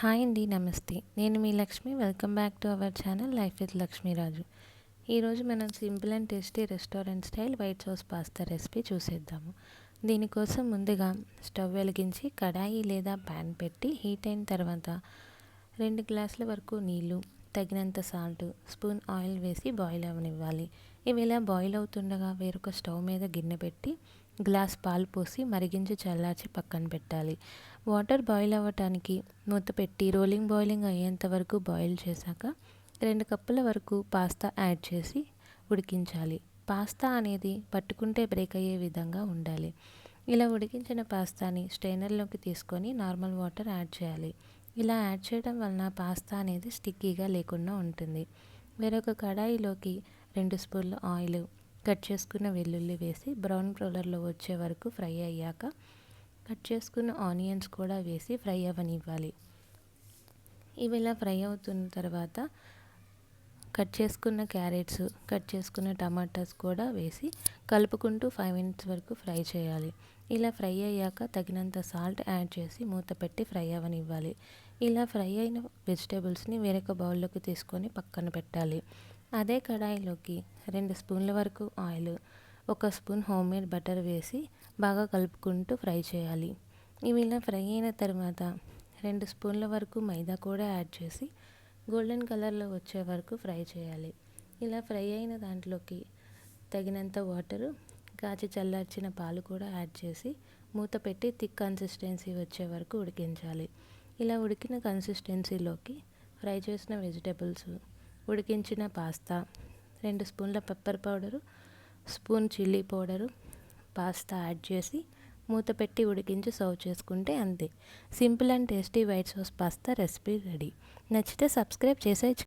Hi అండి నమస్తే. నేను మీ Lakshmi. Welcome back to our channel life with Lakshmiraju ఈరోజు మనం simple and tasty restaurant style white sauce pasta recipe చూసేద్దాము. దీనికోసం ముందుగా స్టవ్ వెలిగించి కడాయి లేదా ప్యాన్ పెట్టి హీట్ అయిన తర్వాత రెండు గ్లాసుల వరకు నీళ్ళు తగినంత సాల్ట్ స్పూన్ ఆయిల్ వేసి బాయిల్ అవనివ్వాలి. ఇవి ఇలా బాయిల్ అవుతుండగా వేరొక స్టవ్ మీద గిన్నె పెట్టి గ్లాస్ పాలు పోసి మరిగించి చల్లార్చి పక్కన పెట్టాలి. వాటర్ బాయిల్ అవ్వటానికి మూత పెట్టి రోలింగ్ బాయిలింగ్ అయ్యేంత వరకు బాయిల్ చేశాక రెండు కప్పుల వరకు పాస్తా యాడ్ చేసి ఉడికించాలి. పాస్తా అనేది పట్టుకుంటే బ్రేక్ అయ్యే విధంగా ఉండాలి. ఇలా ఉడికించిన పాస్తాని స్ట్రైనర్లోకి తీసుకొని నార్మల్ వాటర్ యాడ్ చేయాలి. ఇలా యాడ్ చేయడం వలన పాస్తా అనేది స్టిక్కీగా లేకుండా ఉంటుంది. వేరొక కడాయిలోకి రెండు స్పూన్లు ఆయిల్ కట్ చేసుకున్న వెల్లుల్లి వేసి బ్రౌన్ కలర్లో వచ్చే వరకు ఫ్రై అయ్యాక కట్ చేసుకున్న ఆనియన్స్ కూడా వేసి ఫ్రై అవ్వనివ్వాలి. ఇవి ఇలా ఫ్రై అవుతున్న తర్వాత కట్ చేసుకున్న క్యారెట్స్ కట్ చేసుకున్న టమాటాస్ కూడా వేసి కలుపుకుంటూ ఫైవ్ మినిట్స్ వరకు ఫ్రై చేయాలి. ఇలా ఫ్రై అయ్యాక తగినంత సాల్ట్ యాడ్ చేసి మూత పెట్టి ఫ్రై అవ్వనివ్వాలి. ఇలా ఫ్రై అయిన వెజిటేబుల్స్ని వేరొక బౌల్లోకి తీసుకొని పక్కన పెట్టాలి. అదే కడాయిలోకి రెండు స్పూన్ల వరకు ఆయిల్ ఒక స్పూన్ హోమ్ మేడ్ బటర్ వేసి బాగా కలుపుకుంటూ ఫ్రై చేయాలి. ఇవి ఇలా ఫ్రై అయిన తర్వాత రెండు స్పూన్ల వరకు మైదా కూడా యాడ్ చేసి గోల్డెన్ కలర్లో వచ్చే వరకు ఫ్రై చేయాలి. ఇలా ఫ్రై అయిన దాంట్లోకి తగినంత వాటరు కాచి చల్లార్చిన పాలు కూడా యాడ్ చేసి మూత పెట్టి థిక్ కన్సిస్టెన్సీ వచ్చే వరకు ఉడికించాలి. ఇలా ఉడికిన కన్సిస్టెన్సీలోకి ఫ్రై చేసిన వెజిటేబుల్స్ ఉడికించిన పాస్తా రెండు స్పూన్ల pepper powder spoon chilli powder pasta add చేసి మూత పెట్టి ఉడికించి సర్వ్ చేసుకుంటే అంతే. Simple and tasty white sauce pasta recipe ready. నచ్చితే సబ్స్క్రైబ్ చేసే